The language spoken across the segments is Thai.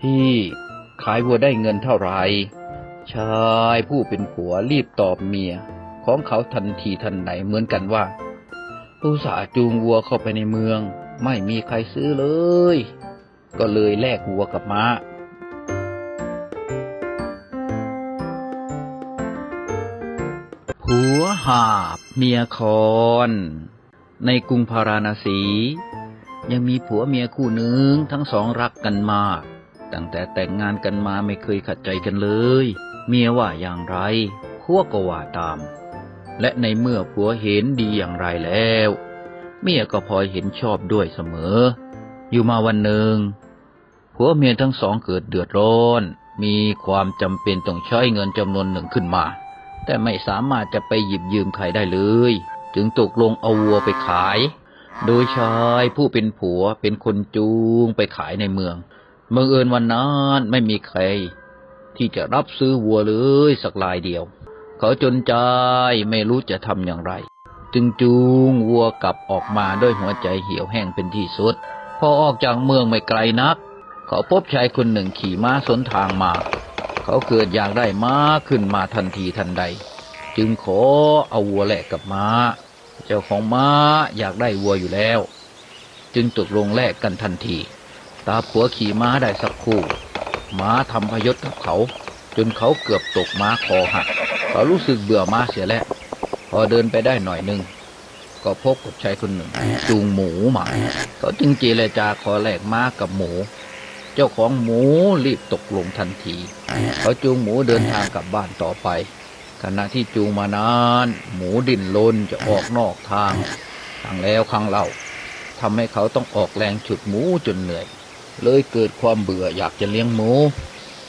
พี่ขายวัวได้เงินเท่าไหร่ชายผู้เป็นผัวรีบตอบเมีย ของเขาทันทีทันใดเหมือนกันว่าอุตส่าห์จูงวัวเข้าไปในเมือง ไม่มีใครซื้อเลย ก็เลยแลกวัวกับม้าผัวหาบเมียคอน ในกรุงพาราณสี ยังมีผัวเมียคู่หนึ่งทั้งสองรักกันมาก ตั้งแต่แต่งงานกันมาไม่เคยขัดใจกันเลย เมียว่าอย่างไรผัวก็ว่าตาม และในเมื่อผัวเห็นดีอย่างไรแล้ว เมียก็พลอยเห็นชอบด้วยเสมอ อยู่มาวันหนึ่งผัวเมียทั้งสองเกิดเดือดร้อน มีความจำเป็นต้องใช้เงินจำนวนหนึ่งขึ้นมา แต่ไม่สามารถจะไปหยิบยืมใครได้เลย จึงตกลงเอาวัวไปขาย โดยชายผู้เป็นผัวเป็นคนจูงไปขายในเมือง เมื่อเอิญวันนั้นไม่มีใคร ที่จะรับซื้อวัวเลยสักลายเดียว เขาจนใจไม่รู้จะทำอย่างไร จึงจูงวัวกลับออกมาด้วยหัวใจเหี่ยวแห้งเป็นที่สุด พอออกจากเมืองไม่ไกลนัก เขาพบชายคนหนึ่งขี่ม้าสนทางมา เขาเกิดอยากได้ม้าขึ้นมาทันทีทันใด จึงขอเอาวัวแลกกับม้า เจ้าของม้าอยากได้วัวอยู่แล้ว จึงตกลงแลกกันทันที ตาผัวขี่ม้าได้สักครู่ม้าทำพยศกับเขา จนเขาเกือบตกม้าคอหัก เขารู้สึกเบื่อม้าเสียแล้ว พอเดินไปได้หน่อยหนึ่งก็พบกับชายคนหนึ่ง จูงหมูมาเขาจึงเจรจาขอแลกม้ากับหมู เจ้าของหมูรีบตกลงทันที เขาจูงหมูเดินทางกลับบ้านต่อไป ขณะที่จูงมานาน หมูดิ้นรนจะออกนอกทางครั้งแล้วครั้งเล่าทำให้เขาต้องออกแรงฉุดหมูจนเหนื่อย เลยเกิดความเบื่ออยากจะเลี้ยงหมู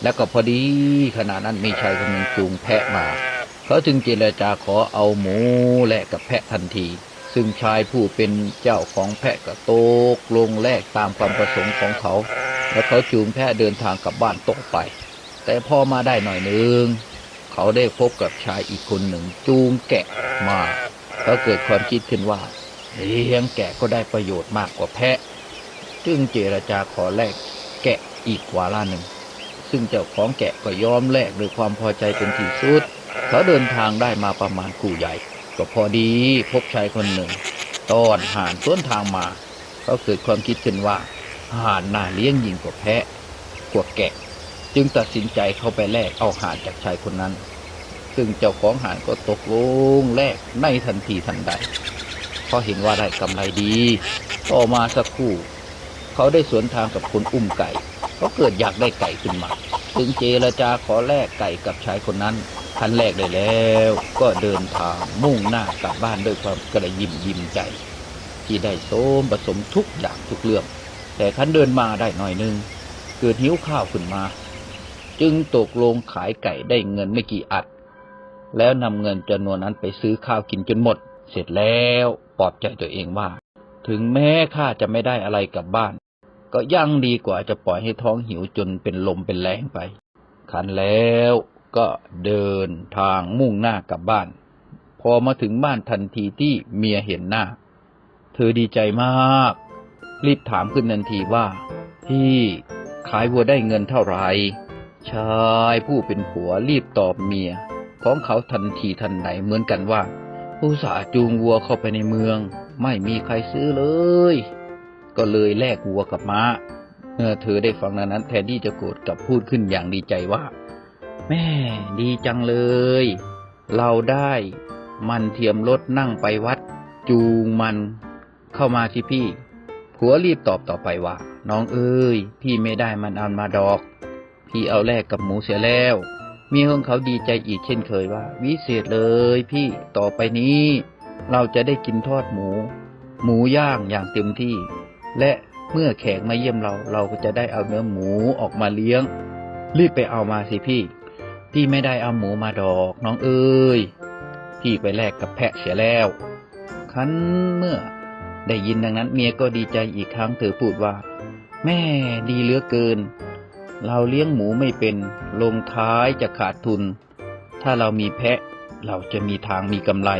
แล้วก็พอดีขณะนั้นมีชายคนหนึ่งจูงแพะมา เขาจึงเจรจาขอเอาหมูแลกกับแพะทันที ซึ่งชายผู้เป็นเจ้าของแพะก็ตกลงแลกตามความประสงค์ของเขา แล้วเขาจูงแพะเดินทางกลับบ้านตกไป แต่พอมาได้หน่อยหนึ่งเขาได้พบกับชายอีกคนหนึ่งจูงแกะมาเขาเกิดความคิดขึ้นว่าเลี้ยงแกะก็ได้ประโยชน์มากกว่าแพะ จึงเจรจาขอแลกแกะอีกวาระหนึ่ง ซึ่งเจ้าของแกะก็ยอมแลกด้วยความพอใจเป็นที่สุดเขาเดินทางได้มาประมาณกู่ใหญ่ ก็พอดีพบชายคนหนึ่ง ตอนห่านสวนทางมา เขาเกิดความคิดขึ้นว่าห่านน่าเลี้ยงยิ่งกว่าแพะกว่าแกะ จึงตัดสินใจเข้าไปแลกเอาห่านจากชายคนนั้น ซึ่งเจ้าของห่านก็ตกลงแลกในทันทีทันใดเพราะเห็นว่าได้กำไรดี ต่อมาสักครู่ เขาได้สวนทางกับคนอุ้มไก่เขาเกิดอยากได้ไก่ขึ้นมาจึงเจรจาขอแลกไก่กับชายคนนั้นทันแรกได้แล้ว ก็เดินทางมุ่งหน้ากลับบ้านด้วยความกระยิมยิ้มใจ ที่ได้โสมผสมทุกอย่างทุกเรื่อง แต่คันเดินมาได้หน่อยหนึง เกิดหิวข้าวขึ้นมา จึงตกลงขายไก่ได้เงินไม่กี่อัด แล้วนำเงินจำนวนนั้นไปซื้อข้าวกินจนหมด เสร็จแล้วปลอบใจตัวเองว่า ถึงแม้ข้าจะไม่ได้อะไรกลับบ้าน ก็ยังดีกว่าจะปล่อยให้ท้องหิวจนเป็นลมเป็นแรงไป ขันแล้วก็เดินทางมุ่งหน้ากลับบ้าน พอมาถึงบ้านทันทีที่เมียเห็นหน้า เธอดีใจมาก รีบถามขึ้นทันทีว่า พี่ขายวัวได้เงินเท่าไหร่ชายผู้เป็นผัวรีบตอบเมีย ของเขาทันทีทันใดเหมือนกันว่าอุตส่าจูงวัวเข้าไปในเมือง ไม่มีใครซื้อเลย ก็เลยแลกวัวกับม้า เมื่อเธอได้ฟังดังนั้น แทนที่จะโกรธกับพูดขึ้นอย่างดีใจว่า แม่ดีจังเลย เราได้มันเทียมรถนั่งไปวัด จูงมันเข้ามาที่พี่ ผัวรีบตอบต่อไปว่า น้องเอ้ย พี่ไม่ได้มันเอามาดอก พี่เอาแลกกับหมูเสียแล้วเมียของเขาดีใจอีกเช่นเคยว่า วิเศษเลยพี่ต่อไปนี้ เราจะได้กินทอดหมู หมูย่างอย่างเต็มที่ และเมื่อแขกมาเยี่ยมเราเราก็จะได้เอาเนื้อหมูออกมาเลี้ยง รีบไปเอามาสิพี่ พี่ไม่ได้เอาหมูมาดอกน้องเอ้ยพี่ไปแลกกับแพะเสียแล้วคันเมื่อได้ยินดังนั้นเมียก็ดีใจอีกครั้งเธอพูดว่า แม่ดีเหลือเกิน เราเลี้ยงหมูไม่เป็น ลงท้ายจะขาดทุน ถ้าเรามีแพะ เราจะมีทางมีกำไร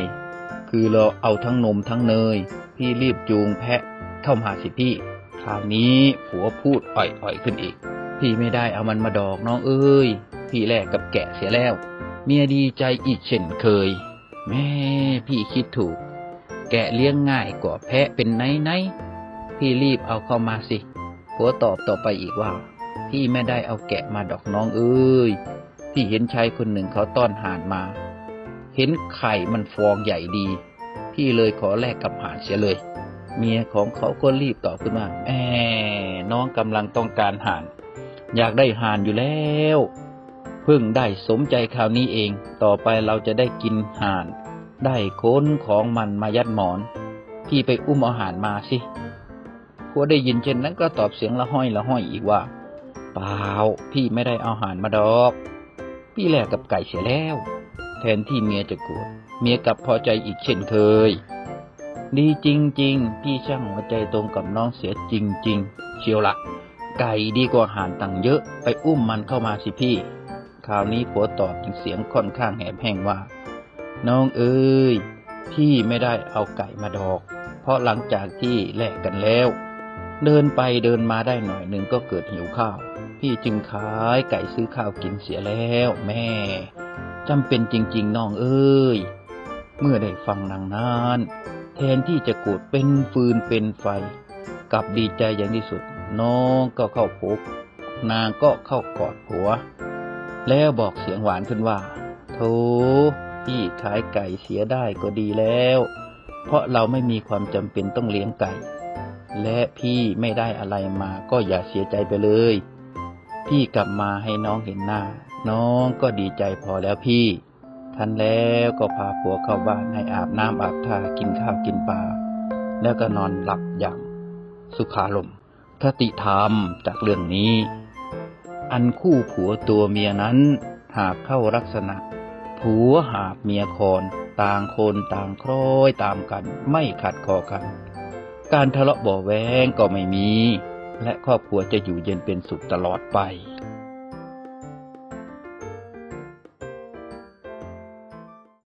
คือเราเอาทั้งนมทั้งเนย พี่รีบจูงแพะ เข้ามาสิพี่ คราวนี้ผัวพูดอ่อยๆขึ้นอีก พี่ไม่ได้เอามันมาดอกน้องเอ้ย พี่แลกกับแกะเสียแล้ว เมียดีใจอีกเช่นเคย แม่พี่คิดถูก แกะเลี้ยงง่ายกว่าแพะเป็นไนไนๆพี่รีบเอาเข้ามาสิ ผัวตอบต่อไปอีกว่า พี่ไม่ได้เอาแกะมาดอกน้องเอ้ย พี่เห็นชายคนหนึ่งเขาต้อนห่านมา เห็นไข่มันฟองใหญ่ดี พี่เลยขอแลกกับห่านเสียเลย เมียของเขาก็รีบตอบขึ้นมาแหมน้องกำลังต้องการห่าน อยากได้ห่านอยู่แล้วเพิ่งได้สมใจคราวนี้เอง ต่อไปเราจะได้กินห่าน ได้ค้นของมันมายัดหมอน พี่ไปอุ้มเอาห่านมาสิผัวได้ยินเช่นนั้นก็ตอบเสียงละห้อยละห้อยอีกว่า เปล่า พี่ไม่ได้เอาห่านมาดอก พี่แลกกับไก่เสียแล้ว แทนที่เมียจะโกรธเมียกลับพอใจอีกเช่นเคย ดีจริง ๆ พี่ช่างหัวใจตรงกับน้องเสียจริง ๆ เชียวละ ไก่ดีกว่าห่านตังเยอะ ไปอุ้มมันเข้ามาสิพี่ คราวนี้ผัวตอบเป็นเสียงค่อนข้างแหบแห้งว่า น้องเอ้ย พี่ไม่ได้เอาไก่มาดอก เพราะหลังจากที่แลกกันแล้ว เดินไปเดินมาได้หน่อยหนึ่งก็เกิดหิวข้าว พี่จึงขายไก่ซื้อข้าวกินเสียแล้วแม่จำเป็นจริง ๆ น้องเอ้ย เมื่อได้ฟังนางนาน แทนที่จะโกรธเป็นฟืนเป็นไฟกลับดีใจอย่างที่สุด น้องก็เข้าพบนางก็เข้ากอดผัว แล้วบอกเสียงหวานขึ้นว่าโธ่พี่ขายไก่เสียได้ก็ดีแล้ว เพราะเราไม่มีความจำเป็นต้องเลี้ยงไก่ และพี่ไม่ได้อะไรมาก็อย่าเสียใจไปเลย พี่กลับมาให้น้องเห็นหน้า น้องก็ดีใจพอแล้วพี่ ทันแล้วก็พาผัวเข้าบ้านให้อาบน้ำอาบท่ากินข้าวกินปลาแล้วก็นอนหลับอย่างสุขารมณ์คติธรรมจากเรื่องนี้ อันคู่ผัวตัวเมียนั้นหากเข้าลักษณะ ผัวหาเมียคอนต่างคนต่างคล้อยตามกันไม่ขัดคอกัน การทะเลาะเบ่อแวงก็ไม่มี และครอบครัวจะอยู่เย็นเป็นสุขตลอดไป